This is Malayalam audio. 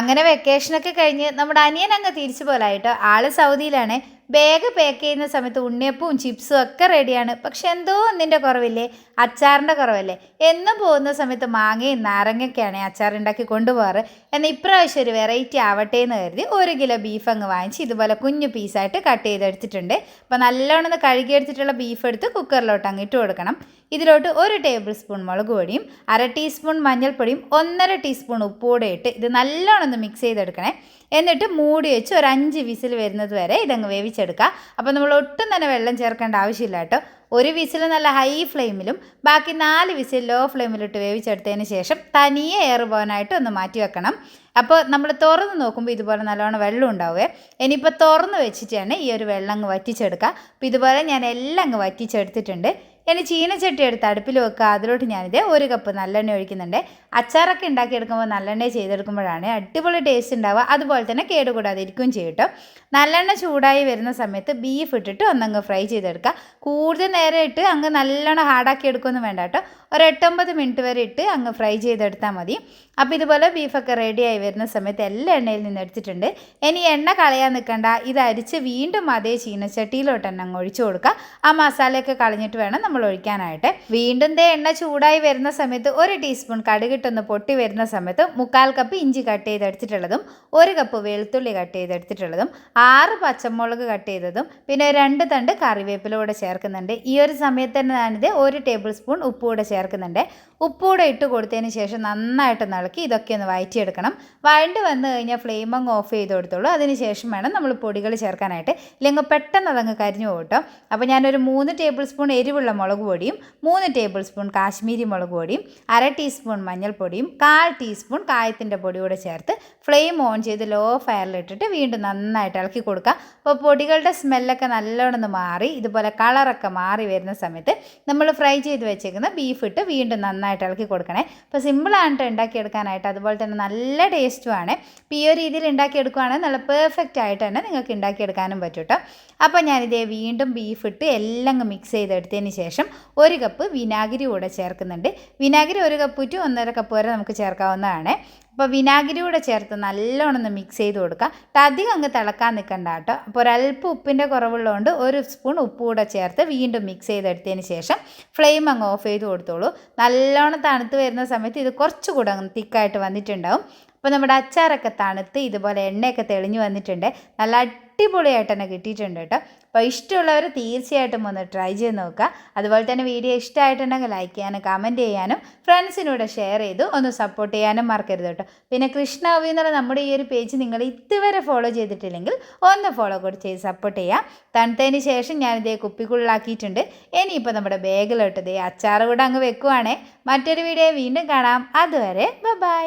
അങ്ങനെ വെക്കേഷനൊക്കെ കഴിഞ്ഞ് നമ്മുടെ അനിയൻ അങ്ങ് തിരിച്ചു പോലായിട്ടോ ആൾ സൗദിയിലാണ്. ബാഗ് പാക്ക് ചെയ്യുന്ന സമയത്ത് ഉണ്ണിയപ്പവും ചിപ്സും ഒക്കെ റെഡിയാണ് പക്ഷെ എന്തോ ഒന്നിന്റെ കുറവില്ലേ? അച്ചാറിന്റെ കുറവല്ലേ? എന്നും പോകുന്ന സമയത്ത് മാങ്ങയും നാരങ്ങയൊക്കെയാണ് അച്ചാർ ഉണ്ടാക്കി കൊണ്ടുപോകാറ്. എന്നാൽ ഇപ്രാവശ്യം ഒരു വെറൈറ്റി ആവട്ടെ എന്ന് കരുതി ഒരു കിലോ ബീഫ് അങ്ങ് വാങ്ങിച്ച് ഇതുപോലെ കുഞ്ഞു പീസായിട്ട് കട്ട് ചെയ്തെടുത്തിട്ടുണ്ട്. അപ്പോൾ നല്ലോണം കഴുകിയെടുത്തിട്ടുള്ള ബീഫ് എടുത്ത് കുക്കറിലോട്ട് അങ്ങ് ഇട്ട് കൊടുക്കണം. ഇതിലോട്ട് ഒരു ടേബിൾ സ്പൂൺ മുളക് പൊടിയും അര ടീസ്പൂൺ മഞ്ഞൾപ്പൊടിയും ഒന്നര ടീസ്പൂൺ ഉപ്പുകൂടെ ഇട്ട് ഇത് നല്ലോണം ഒന്ന് മിക്സ് ചെയ്തെടുക്കണേ. എന്നിട്ട് മൂടി വെച്ച് ഒരു അഞ്ച് വിസിൽ വരുന്നത് വരെ ഇതങ്ങ് വേവിച്ചെടുക്കുക അപ്പോൾ നമ്മൾ ഒട്ടും തന്നെ വെള്ളം ചേർക്കേണ്ട ആവശ്യമില്ല കേട്ടോ. ഒരു വിസിൽ നല്ല ഹൈ ഫ്ലെയിമിലും ബാക്കി നാല് വിസിൽ ലോ ഫ്ലെയിമിലിട്ട് വേവിച്ചെടുത്തതിന് ശേഷം തനിയെ എയർ പോകാനായിട്ട് ഒന്ന് മാറ്റി വെക്കണം. അപ്പോൾ നമ്മൾ തുറന്ന് നോക്കുമ്പോൾ ഇതുപോലെ നല്ലോണം വെള്ളം ഉണ്ടാവുക ഇനിയിപ്പോൾ തുറന്ന് വെച്ചിട്ടാണ് ഈ ഒരു വെള്ളം അങ്ങ് വറ്റിച്ചെടുക്കുക. അപ്പോൾ ഇതുപോലെ ഞാൻ എല്ലാം അങ്ങ് വറ്റിച്ചെടുത്തിട്ടുണ്ട്. ഇനി ചീനച്ചട്ടി എടുത്ത് അടുപ്പിൽ വെക്കുക. അതിലോട്ട് ഞാനിത് ഒരു കപ്പ് നല്ലെണ്ണ ഒഴിക്കുന്നുണ്ട്. അച്ചാറൊക്കെ ഉണ്ടാക്കിയെടുക്കുമ്പോൾ നല്ലെണ്ണ ചെയ്തെടുക്കുമ്പോഴാണ് അടിപൊളി ടേസ്റ്റ് ഉണ്ടാവുക. അതുപോലെ തന്നെ കേടുകൂടാതെ ഇരിക്കുകയും ചെയ്യും നല്ലെണ്ണ ചൂടായി വരുന്ന സമയത്ത് ബീഫ് ഇട്ടിട്ട് ഒന്നങ്ങ് ഫ്രൈ ചെയ്തെടുക്കുക. കൂടുതൽ നേരം ഇട്ട് അങ്ങ് നല്ലോണം ഹാർഡാക്കി എടുക്കുമെന്ന് വേണ്ട കേട്ടോ. ഒരു എട്ടൊമ്പത് മിനിറ്റ് വരെ ഇട്ട് അങ്ങ് ഫ്രൈ ചെയ്തെടുത്താൽ മതി. അപ്പോൾ ഇതുപോലെ ബീഫൊക്കെ റെഡിയായി വരുന്ന സമയത്ത് എല്ലാ എണ്ണയിൽ നിന്ന് എടുത്തിട്ടുണ്ട്. ഇനി എണ്ണ കളയാൻ നിൽക്കണ്ട. ഇത് അരിച്ച് വീണ്ടും അതേ ചീനച്ചട്ടിയിലോട്ട് തന്നെ അങ്ങ് ഒഴിച്ചു കൊടുക്കുക. ആ മസാലയൊക്കെ കളഞ്ഞിട്ട് വേണം നമ്മൾ ഒഴിക്കാനായിട്ട്. വീണ്ടും ദേ എണ്ണ ചൂടായി വരുന്ന സമയത്ത് ഒരു ടീസ്പൂൺ കടുകിട്ടൊന്ന് പൊട്ടി വരുന്ന സമയത്ത് മുക്കാൽ കപ്പ് ഇഞ്ചി കട്ട് ചെയ്തെടുത്തിട്ടുള്ളതും ഒരു കപ്പ് വെളുത്തുള്ളി കട്ട് ചെയ്തെടുത്തിട്ടുള്ളതും ആറ് പച്ചമുളക് കട്ട് ചെയ്തതും പിന്നെ രണ്ട് തണ്ട് കറിവേപ്പില കൂടെ ചേർക്കുന്നുണ്ട്. ഈ ഒരു സമയത്ത് തന്നെ ഞാനിത് ഒരു ടേബിൾ സ്പൂൺ ഉപ്പ് കൂടെ ചേർക്കുന്നുണ്ട്. ഉപ്പൂടെ ഇട്ട് കൊടുത്തതിന് ശേഷം നന്നായിട്ട് ഇളക്കി ഇതൊക്കെ ഒന്ന് വഴറ്റിയെടുക്കണം വഴണ്ട് വന്നു കഴിഞ്ഞാൽ ഫ്ലെയിം അങ്ങ് ഓഫ് ചെയ്ത് കൊടുത്തോളൂ. അതിന് ശേഷം വേണം നമ്മൾ പൊടികൾ ചേർക്കാനായിട്ട്. ഇല്ലെങ്കിൽ പെട്ടെന്ന് അതങ്ങ് കരിഞ്ഞു പോകട്ടോ അപ്പോൾ ഞാനൊരു മൂന്ന് ടേബിൾ സ്പൂൺ എരിവുള്ള മുളക് പൊടിയും മൂന്ന് ടേബിൾ സ്പൂൺ കാശ്മീരി മുളക് പൊടിയും അര ടീസ്പൂൺ മഞ്ഞൾപ്പൊടിയും കാൽ ടീസ്പൂൺ കായത്തിന്റെ പൊടി കൂടെ ചേർത്ത് ഫ്ലെയിം ഓൺ ചെയ്ത് ലോ ഫയറിലിട്ടിട്ട് വീണ്ടും നന്നായിട്ട് ഇളക്കി കൊടുക്കുക. അപ്പോൾ പൊടികളുടെ സ്മെല്ലൊക്കെ നല്ലോണം മാറി ഇതുപോലെ കളറൊക്കെ മാറി വരുന്ന സമയത്ത് നമ്മൾ ഫ്രൈ ചെയ്ത് വെച്ചേക്കുന്ന ബീഫ് ഇട്ട് വീണ്ടും നന്നായിട്ട് ഇളക്കി കൊടുക്കണേ. അപ്പോൾ സിമ്പിളാണ് കേട്ടോ ഉണ്ടാക്കിയെടുക്കാനായിട്ട് അതുപോലെ തന്നെ നല്ല ടേസ്റ്റുമാണ് അപ്പോൾ ഈ ഒരു രീതിയിൽ ഉണ്ടാക്കിയെടുക്കുകയാണെങ്കിൽ നല്ല പെർഫെക്റ്റ് ആയിട്ട് തന്നെ നിങ്ങൾക്ക് ഉണ്ടാക്കിയെടുക്കാനും പറ്റും കേട്ടോ അപ്പോൾ ഞാനിതേ വീണ്ടും ബീഫ് ഇട്ട് എല്ലാം മിക്സ് ചെയ്തെടുത്തതിന് ശേഷം ഒരു കപ്പ് വിനാഗിരി കൂടെ ചേർക്കുന്നുണ്ട്. വിനാഗിരി ഒരു കപ്പ് ടു ഒന്നര കപ്പ് വരെ നമുക്ക് ചേർക്കാവുന്നതാണ്. അപ്പോൾ വിനാഗിരി കൂടെ ചേർത്ത് നല്ലോണം ഒന്ന് മിക്സ് ചെയ്ത് കൊടുക്കുക എന്നിട്ട് അധികം അങ്ങ് തിളക്കാൻ നിൽക്കണ്ട കേട്ടോ. അപ്പോൾ ഒരല്പം ഉപ്പിന്റെ കുറവുള്ളതുകൊണ്ട് ഒരു സ്പൂൺ ഉപ്പ് കൂടെ ചേർത്ത് വീണ്ടും മിക്സ് ചെയ്തെടുത്തതിന് ശേഷം ഫ്ലെയിം അങ്ങ് ഓഫ് ചെയ്ത് കൊടുത്തോളൂ. നല്ലോണം തണുത്ത് വരുന്ന സമയത്ത് ഇത് കുറച്ചുകൂടെ അങ്ങ് തിക്കായിട്ട് വന്നിട്ടുണ്ടാവും. അപ്പോൾ നമ്മുടെ അച്ചാറൊക്കെ തണുത്ത് ഇതുപോലെ എണ്ണയൊക്കെ തെളിഞ്ഞു വന്നിട്ടുണ്ട്. നല്ല അടിപൊളിയായിട്ട് തന്നെ കിട്ടിയിട്ടുണ്ട് കേട്ടോ. അപ്പോൾ ഇഷ്ടമുള്ളവർ തീർച്ചയായിട്ടും ഒന്ന് ട്രൈ ചെയ്ത് നോക്കുക. അതുപോലെ തന്നെ വീഡിയോ ഇഷ്ടമായിട്ടുണ്ടെങ്കിൽ ലൈക്ക് ചെയ്യാനും കമന്റ് ചെയ്യാനും ഫ്രണ്ട്സിനൂടെ ഷെയർ ചെയ്തു ഒന്ന് സപ്പോർട്ട് ചെയ്യാനും മറക്കരുത് കേട്ടോ. പിന്നെ കൃഷ്ണ ഒവി എന്നുള്ള നമ്മുടെ ഈ ഒരു പേജ് നിങ്ങൾ ഇതുവരെ ഫോളോ ചെയ്തിട്ടില്ലെങ്കിൽ ഒന്ന് ഫോളോ കൂടി ചെയ്ത് സപ്പോർട്ട് ചെയ്യാം. തണുത്തതിന് ശേഷം ഞാനിതേ കുപ്പിക്കുള്ളിലാക്കിയിട്ടുണ്ട്. ഇനിയിപ്പോൾ നമ്മുടെ ബാഗിലോട്ട് ഇതേ അച്ചാർ കൂടെ അങ്ങ് വെക്കുവാണേ. മറ്റൊരു വീഡിയോ വീണ്ടും കാണാം. അതുവരെ ബൈ